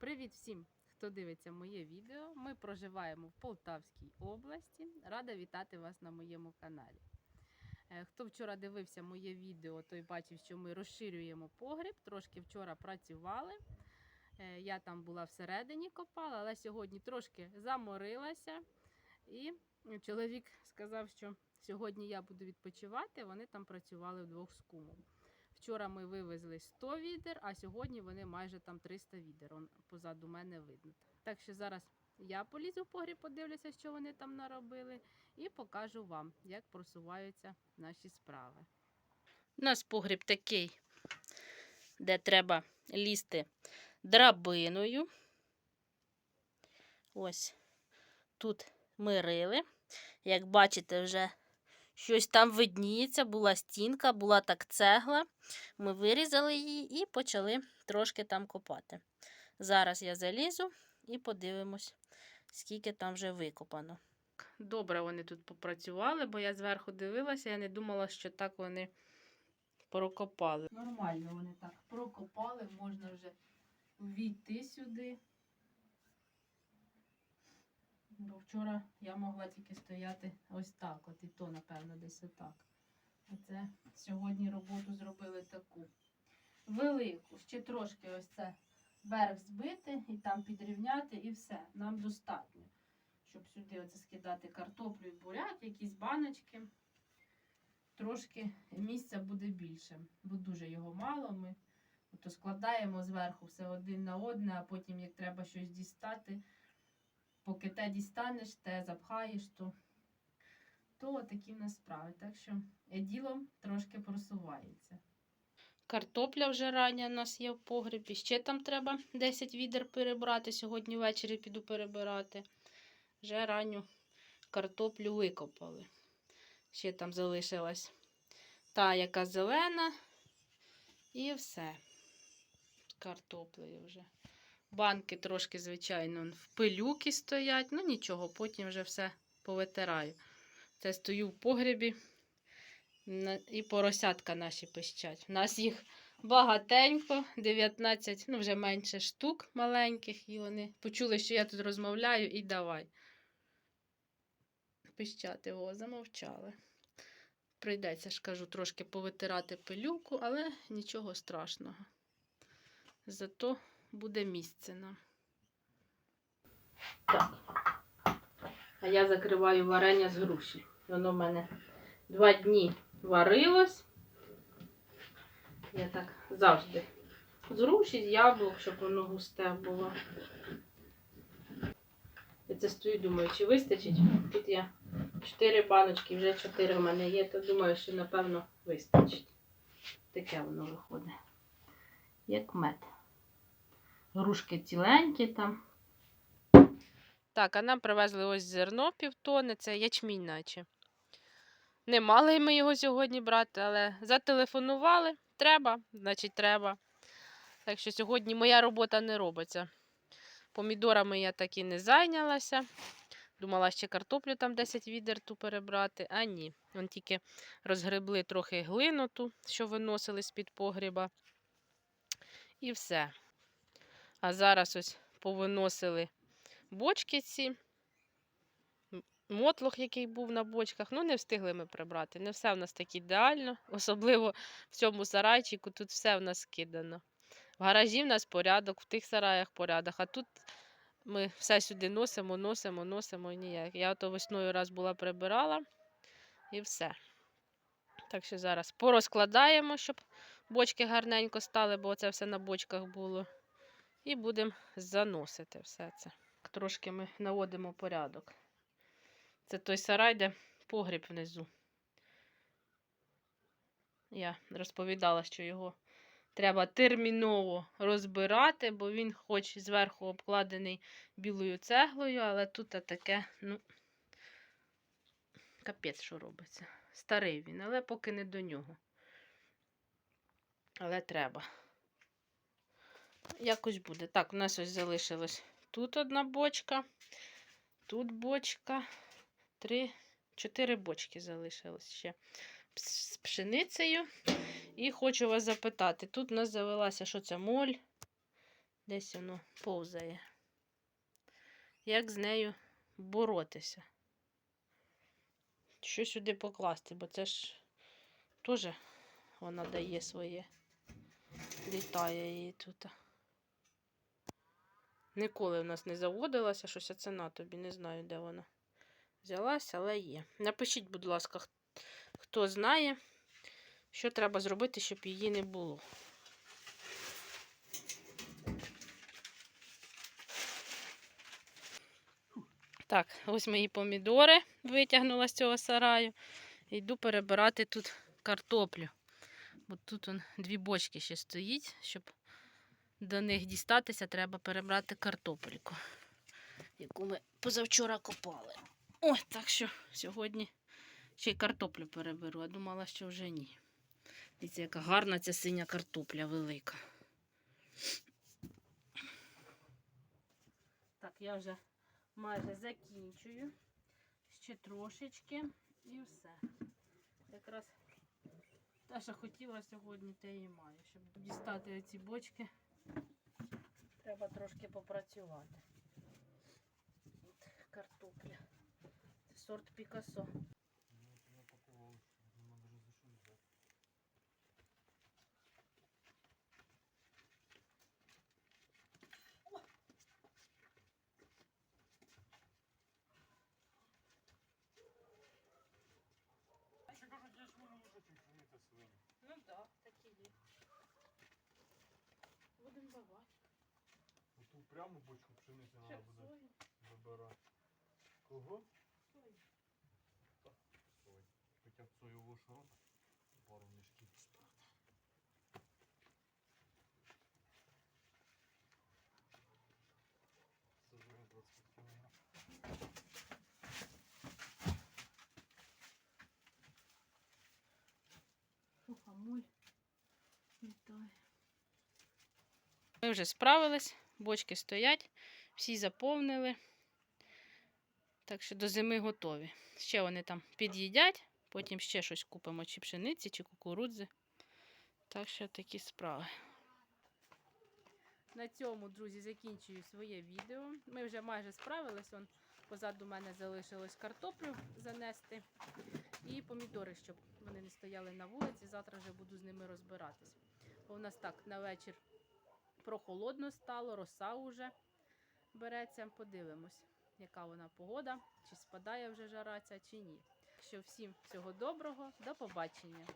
Привіт всім, хто дивиться моє відео. Ми проживаємо в Полтавській області. Рада вітати вас на моєму каналі. Е, Хто вчора дивився моє відео, той бачив, що ми розширюємо погріб. Трошки вчора працювали. Е, Я там була всередині копала, але сьогодні трошки заморилася. І чоловік сказав, що сьогодні я буду відпочивати. Вони там працювали вдвох з кумом. Вчора ми вивезли 100 відер, а сьогодні вони майже там 300 відер. Он позаду мене видно. Так що зараз я полізу в погріб, подивлюся, що вони там наробили, і покажу вам, як просуваються наші справи. У нас погріб такий, де треба лізти драбиною. Ось тут ми рили. Як бачите, вже щось там видніється, була стінка, була так цегла. Ми вирізали її і почали трошки там копати. Зараз я залізу і подивимось, скільки там вже викопано. Добре вони тут попрацювали, бо я зверху дивилася, я не думала, що так вони прокопали. Нормально вони так прокопали, можна вже війти сюди. Бо вчора я могла тільки стояти ось так, от і то, напевно, десь отак. А це сьогодні роботу зробили таку велику. Ще трошки ось це верх збити і там підрівняти, і все. Нам достатньо. Щоб сюди оце скидати картоплю і буряк, якісь баночки. Трошки місця буде більше, бо дуже його мало. Ми то складаємо зверху все один на одне, а потім, як треба щось дістати, поки те дістанеш, те запхаєш, то, то такі в нас справи. Так що е, діло трошки просувається. Картопля вже рання у нас є в погребі. Ще там треба 10 відер перебрати. Сьогодні ввечері піду перебирати. Вже ранню картоплю викопали. Ще там залишилась та, яка зелена. І все. Картоплею вже. Банки трошки, звичайно, в пилюки стоять. Ну нічого, потім вже все повитираю. Це стою в погребі. І поросятка наші пищать. У нас їх багатенько, 19, ну вже менше штук маленьких, і вони почули, що я тут розмовляю, і давай. Пищати, о, замовчали. Прийдеться ж кажу, трошки повитирати пилюку, але нічого страшного. Зато буде місце нам. Так. А я закриваю варення з груші. Воно в мене два дні варилось. Я так завжди. З груші, з яблук, щоб воно густе було. Я це стою, думаю, чи вистачить. Тут я чотири баночки, вже чотири в мене є, то думаю, що напевно вистачить. Таке воно виходить. Як мед. Грушки ціленькі там. Так, а нам привезли ось зерно півтони, це ячмінь наче. Не мали ми його сьогодні брати, але зателефонували. Треба, значить, треба. Так що сьогодні моя робота не робиться. Помідорами я так і не зайнялася. Думала ще картоплю там 10 відер ту перебрати, а ні. Вон тільки розгребли трохи глину ту, що виносили з-під погріба. І все. А зараз ось повиносили бочки ці. Мотлох, який був на бочках, ну не встигли ми прибрати. Не все в нас так ідеально, особливо в цьому сарайчику, тут все в нас кидано. В гаражі в нас порядок, в тих сараях порядок, а тут ми все сюди носимо, носимо, носимо і ніяк. Я ото весною раз була прибирала і все. Так що зараз порозкладаємо, щоб бочки гарненько стали, бо це все на бочках було. І будемо заносити все це. Трошки ми наводимо порядок. Це той сарай, де погріб внизу. Я розповідала, що його треба терміново розбирати, бо він хоч зверху обкладений білою цеглою, але тут таке, ну, капець, що робиться. Старий він, але поки не до нього. Але треба. Якось буде. Так, у нас ось залишилось тут одна бочка, тут бочка, три, чотири бочки залишилось ще з пшеницею. І хочу вас запитати: тут у нас завелася, що це моль? Десь воно повзає. Як з нею боротися? Що сюди покласти, бо це ж теж вона дає своє. Літає її тут. Ніколи в нас не заводилася, щось це на тобі, не знаю, де вона взялася, але є. Напишіть, будь ласка, хто знає, що треба зробити, щоб її не було. Так, ось мої помідори витягнула з цього сараю. Йду перебирати тут картоплю. Бо тут он, дві бочки ще стоїть, щоб до них дістатися, треба перебрати картопельку, яку ми позавчора копали. Ой, так що сьогодні ще й картоплю переберу, а думала, що вже ні. Дивіться, яка гарна ця синя картопля велика. Так, я вже майже закінчую. Ще трошечки і все. Якраз те, що хотіла сьогодні, те і маю. Щоб дістати оці бочки, треба трошки попрацювати. От картопля. Це сорт Пікасо. Ще кажуть, я ж вони можуть пшениця свині. Ну так, такі є. Будемо давати. Оту прямо бочку пшениці треба буде вибирати. Кого? Сою. Сой. Хоча б соєвого шару. Пару мішків. Це вже 20 кг. Мухомоль літає. Ми вже справились, бочки стоять, всі заповнили. Так що до зими готові. Ще вони там під'їдять, потім ще щось купимо, чи пшениці, чи кукурудзи. Так що такі справи. На цьому, друзі, закінчую своє відео. Ми вже майже справились. Он позаду мене залишилось картоплю занести і помідори, щоб вони не стояли на вулиці. Завтра вже буду з ними розбиратись. Бо у нас так на вечір прохолодно стало, роса вже береться. Подивимось, яка вона погода, чи спадає вже жара ця, чи ні. Що всім всього доброго, до побачення.